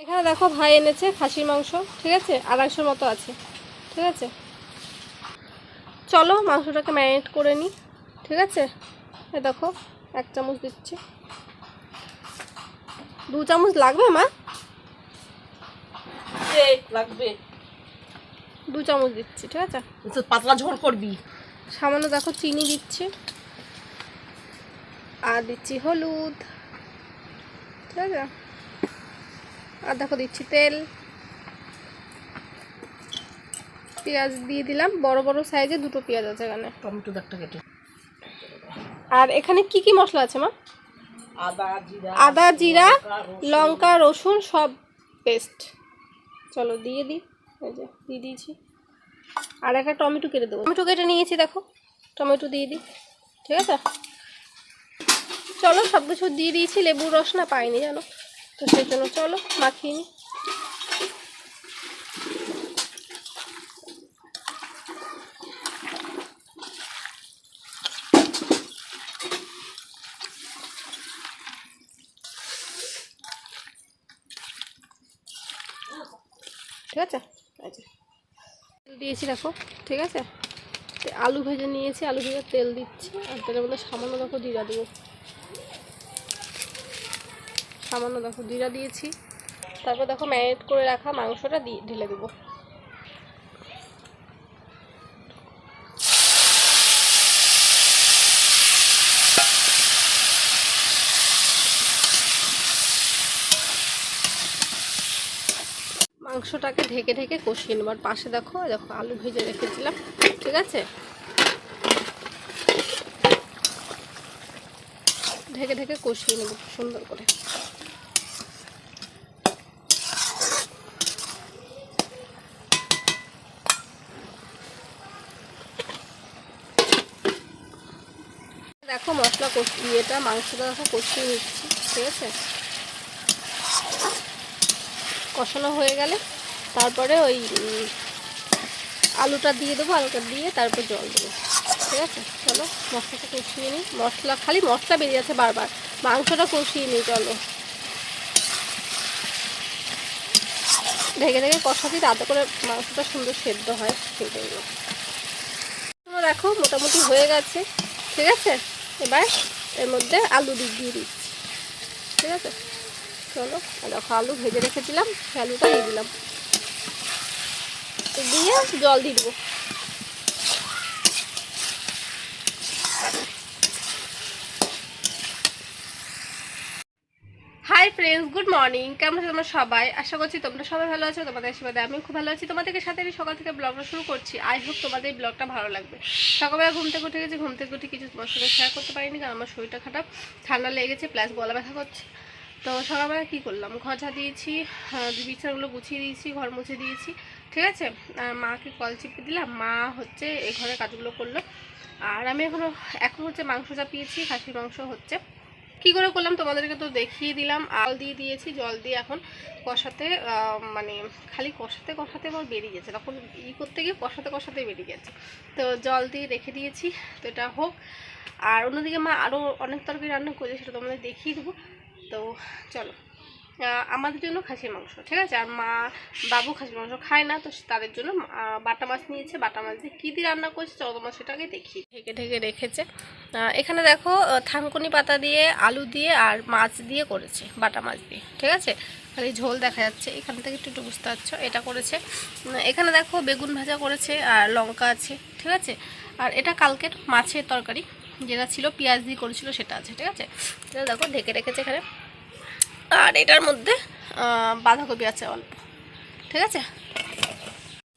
এখানে দেখো ভাই এনেছে খাসির মাংস ঠিক আছে? আড়াইশোর মতো আছে ঠিক আছে? চলো মাংসটাকে ম্যারিনেট করে নিই ঠিক আছে? এ দেখো এক চামচ দিচ্ছি। দু চামচ লাগবে মা? লাগবে। দু চামচ দিচ্ছি ঠিক আছে? পাতলা ঝোল করবি। সামান্য দেখো চিনি দিচ্ছি। আর দিচ্ছি হলুদ ঠিক আছে? আর দেখো দিচ্ছি তেল। পেঁয়াজ দিয়ে দিলাম। বড় বড় সাইজে দুটো পেঁয়াজ আছে এখানে। টমেটো একটা কেটে। আর এখানে কি কি মশলা আছে মা? আদা জিরা আদা জিরা লঙ্কা রসুন। সব পেস্ট চলো দিয়ে দিই। এই যে দিয়ে দিয়েছি। আর একটা টমেটো কেটে দেবো। টমেটো কেটে নিয়েছি দেখো। টমেটো দিয়ে দিই। ঠিক আছে? চলো সব কিছু দিয়ে দিয়েছি। লেবুর রস না পাইনি জানো? তো সেই জন্য চলো মাখিয়ে নিই ঠিক আছে? তেল দিয়েছি দেখো, ঠিক আছে? আলু ভেজে নিয়েছি, আলু ভেজে তেল দিচ্ছি, আর তেলের মধ্যে সামান্য দেখো জিরা দেবো। সামান্য দেখো জিরা দিয়েছি। তারপর দেখো ম্যারিনেট করে রাখা মাংসটা দিয়ে ঢেলে দেবো। মাংসটাকে ঢেকে ঢেকে কষিয়ে নেব। আর পাশে দেখো দেখো আলু ভেজে রেখেছিলাম, ঠিক আছে? ঢেকে ঢেকে কষিয়ে নেব সুন্দর করে। দেখো মশলা কষি এটা মাংসটা দেখো কষিয়ে নিচ্ছি, ঠিক আছে? কষানো হয়ে গেলে তারপরে ওই আলুটা দিয়ে দেবো, আলুটা দিয়ে তারপর জল দেবো, ঠিক আছে? চলো, মশলাটা কষিয়ে নিই। মশলা, খালি মশলা বেরিয়ে যাচ্ছে বারবার। মাংসটা কষিয়ে নিই, চলো। ঢেকে ঢেকে কষাতেই তাতে করে মাংসটা সুন্দর সেদ্ধ হয়, সেই জন্য। দেখো, মোটামুটি হয়ে গেছে, ঠিক আছে? এবার এর মধ্যে আলু দিয়ে দিচ্ছি। ঠিক আছে? চলো দেখো আলু ভেজে রেখেছিলাম, আলুটা দিয়ে দিলাম। দিয়ে জল দিয়ে দেবো। ফ্রেন্ডস গুড মর্নিং কেমন আছো তোমরা সবাই? আশা করছি তোমরা সবাই ভালো আছো, তোমাদের আশীর্বাদে আমি খুব ভালো আছি। তোমাদেরকে সাথে আমি সকাল থেকে ব্লগটা শুরু করছি। আই হোপ তোমাদের এই ব্লগটা ভালো লাগবে। সকালবেলা ঘুম থেকে উঠে গেছি, ঘুম থেকে উঠে কিছু তোমার সাথে শেয়ার করতে পারিনি কারণ আমার শরীরটা খারাপ, ঠান্ডা লেগেছে প্লাস গলা ব্যথা করছে। তো সকালবেলা কী করলাম? ঝা দিয়েছি বিছানাগুলো গুছিয়ে দিয়েছি, ঘর মুছে দিয়েছি, ঠিক আছে? আর মাকে কল চিপে দিলাম। মা হচ্ছে এই ঘরের কাজগুলো করল। আর আমি এখনও এখন হচ্ছে মাংস চাপিয়েছি, খাসির মাংস হচ্ছে। কি করে করলাম? তোমাদেরকে তো দেখিয়ে দিলাম। আল দিয়ে দিয়েছি, জল দিয়ে এখন কষাতে মানে খালি কষাতে কষাতে আমার বেরিয়ে গেছে। তখন ই করতে গিয়ে কষাতে কষাতে বেরিয়ে গেছে। তো জল দিয়ে রেখে দিয়েছি, তো এটা হোক। আর অন্যদিকে মা আরও অনেক তরকারি রান্না করেছে, সেটা তোমাদের দেখিয়ে দেবো। তো চলো। আমাদের জন্য খাসির মাংস, ঠিক আছে? আর মা, বাবু খাসির মাংস খায় না, তো তাদের জন্য বাটা মাছ নিয়েছে। বাটা মাছ দিয়ে কী দিয়ে রান্না করেছে, চলো তোমার সেটাকে দেখি ঢেকে ঢেকে রেখেছে। এখানে দেখো থানকুনি পাতা দিয়ে, আলু দিয়ে আর মাছ দিয়ে করেছে, বাটা মাছ দিয়ে, ঠিক আছে? খালি ঝোল দেখা যাচ্ছে, এখান থেকে একটু একটু বুঝতে পারছ, এটা করেছে। এখানে দেখো, বেগুন ভাজা করেছে আর লঙ্কা আছে, ঠিক আছে? আর এটা কালকের মাছের তরকারি, যেটা ছিল, পেঁয়াজ দিয়ে করেছিল, সেটা আছে, ঠিক আছে? দেখো, ঢেকে রেখেছে এখানে। আর এটার মধ্যে বাঁধাকপি আছে অল্প। ঠিক আছে?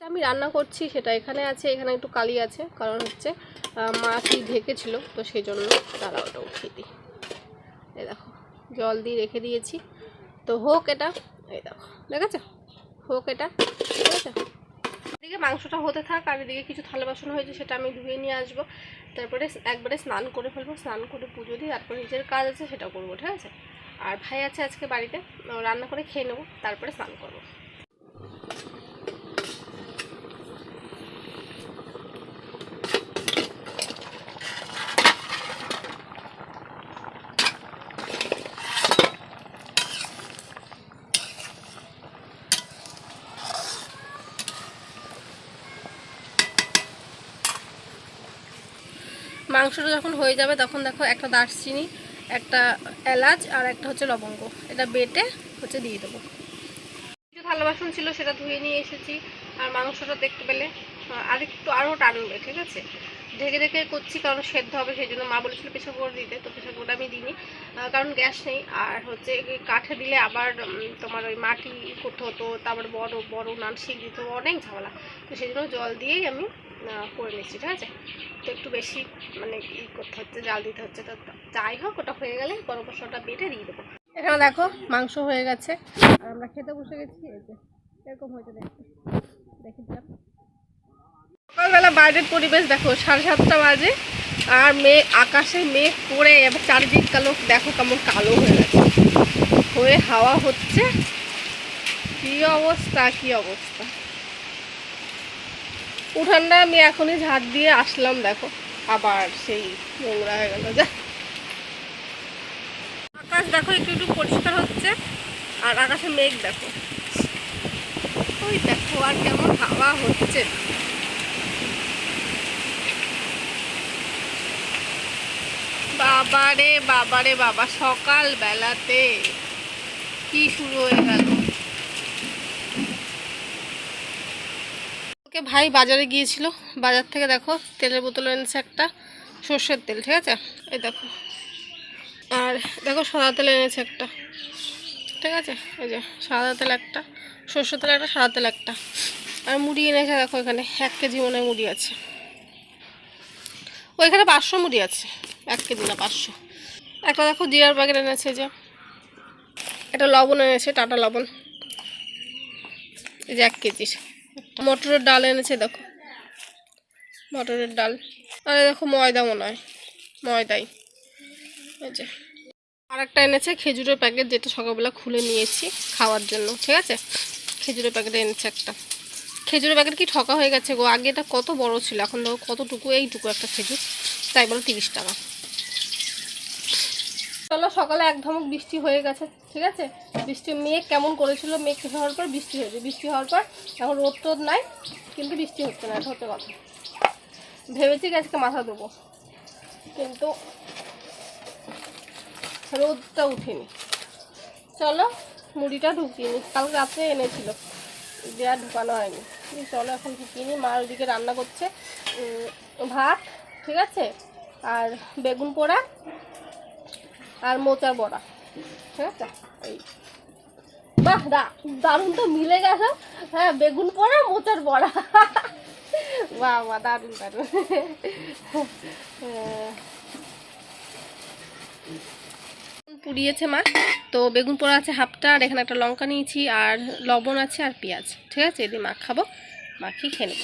আমি রান্না করছি, সেটা এখানে আছে, এখানে একটু কালি আছে, কারণ হচ্ছে মা কি ঢেকেছিল, তো সেই জন্য তারা ওটা উঠিয়ে দিই। এই দেখো, জল দিয়ে রেখে দিয়েছি। তো হোক এটা, এই দেখো, দেখেছ? হোক এটা, ঠিক আছে? এদিকে মাংসটা হতে থাক, আর এদিকে কিছু থালা বাসন হয়েছে, সেটা আমি ধুয়ে নিয়ে আসব। তারপরে একবারে স্নান করে ফেলব, স্নান করে পুজো দিয়ে তারপর নিজের কাজ আছে সেটা করব, ঠিক আছে? আর ভাই আছে আজকে বাড়িতে রান্না করে খেয়ে নেব, তারপরে স্নান করব। মাংসটা যখন হয়ে যাবে, তখন দেখো একটা দারচিনি একটা এলাচ আর একটা হচ্ছে লবঙ্গ। এটা বেটে হচ্ছে দিয়ে দেবো। কিছু থালা বাসন ছিল, সেটা ধুয়ে নিয়ে এসেছি। আর মাংসটা দেখতে পেলে আর একটু আরও টানবে, ঠিক আছে? ঢেকে ঢেকে করছি, কারণ সেদ্ধ হবে সেই জন্য মা বলেছিল প্রেশার কুকার দিতে, তো প্রেশার কুকারটা আমি দিইনি কারণ গ্যাস নেই। আর হচ্ছে কাঠে দিলে আবার তোমার ওই মাটি করতে হতো, তারপর বড় বড় নান শিখ দিত অনেক ঝামেলা। তো সেই জন্য জল দিয়েই আমি করে নিচ্ছি, ঠিক আছে? তো একটু বেশি মানে ই করতে হচ্ছে, জাল দিতে হচ্ছে, তো যাই হোক, ওটা হয়ে গেলে গরম মশলাটা বেটে দিয়ে দেবো। এখানে দেখো, মাংস হয়ে গেছে, আর আমরা খেতে বসে গেছি, এই যে, এরকম হয়েছে দেখতে। দেখি দিলাম। সকালবেলা বাইরের পরিবেশ দেখো, সাড়ে সাতটা বাজে, আর মেঘ আকাশে মেঘ পড়ে এবার চারিদিক কালো, দেখো কেমন কালো হয়ে গেছে। হয়ে হাওয়া হচ্ছে। কি অবস্থা কি অবস্থা? উঠানটা আমি এখনই ঝাঁট দিয়ে আসলাম, দেখো। আবার সেই নোংরা হয়ে গেল, যা। আকাশ দেখো, একটু একটু পরিষ্কার হচ্ছে, আর আকাশে মেঘ দেখো। ওই দেখো, আর কেমন হাওয়া হচ্ছে। বাবারে বাবারে বাবা সকাল বেলাতে কি শুরু হয়ে গেল? ওকে ভাই বাজারে গিয়েছিল। বাজার থেকে দেখো, তেলের বোতল এনেছে একটা, সর্ষের তেল, ঠিক আছে? এই দেখো। আর দেখো, সাদা তেল এনেছে একটা, ঠিক আছে? এই যে, সাদা তেল একটা, সর্ষের তেল একটা, সাদা তেল একটা। আর মুড়ি এনেছে দেখো এখানে, এক কেজি মনে মুড়ি আছে। ওইখানে পাঁচশো মুড়ি আছে। এক কেজি না, পাঁচশো। একটা দেখো জিরার প্যাকেট এনেছে যে। একটা লবণ এনেছে টাটা লবণ। এই যে এক কেজির মটরের ডাল এনেছে দেখো। মটরের ডাল। আর দেখো ময়দা মনে হয়। ময়দাই। এই যে। আর একটা এনেছে খেজুরের প্যাকেট, যেটা সকালবেলা খুলে নিয়েছি খাওয়ার জন্য, ঠিক আছে? খেজুরের প্যাকেট এনেছে একটা। খেজুরের প্যাকেট কি ঠকা হয়ে গেছে গো? আগে এটা কত বড় ছিল, এখন দেখো কতটুকু, এইটুকু একটা খেজুর। তাই বলো তিরিশ টাকা। চলো, সকালে এক ধমক বৃষ্টি হয়ে গেছে, ঠিক আছে? বৃষ্টি, মেঘ কেমন করেছিল? মেঘ হওয়ার পর বৃষ্টি হয়েছে। বৃষ্টি হওয়ার পর এখন রোদ টোদ নাই, কিন্তু বৃষ্টি হচ্ছে না হচ্ছে কথা ভেবেছি কি আজকে মাথা দেবো কিন্তু রোদটা উঠেনি। চলো, মুড়িটা ঢুকিয়ে নি। কালকে রাত্রে এনেছিল দেওয়া ঢুকানো হয়নি। চলো এখন ঢুকিয়ে নি। মা ওইদিকে রান্না করছে ভাত, ঠিক আছে? আর বেগুন পোড়া আর মোচার বড়া। ঠিক আছে? এই। বাহ দারুণ তো মিলে গেছে হ্যাঁ বেগুন পোড়া, মোচার বড়া। বাহ বাহ, দারুণ দারুণ। পুড়িয়েছে মা। তো বেগুন পোড়া আছে হাফটা, আর এখানে একটা লঙ্কা নিয়েছি, আর লবণ আছে আর পেঁয়াজ। ঠিক আছে, এদিকে মা খাব মাখিয়ে খেয়ে নেব।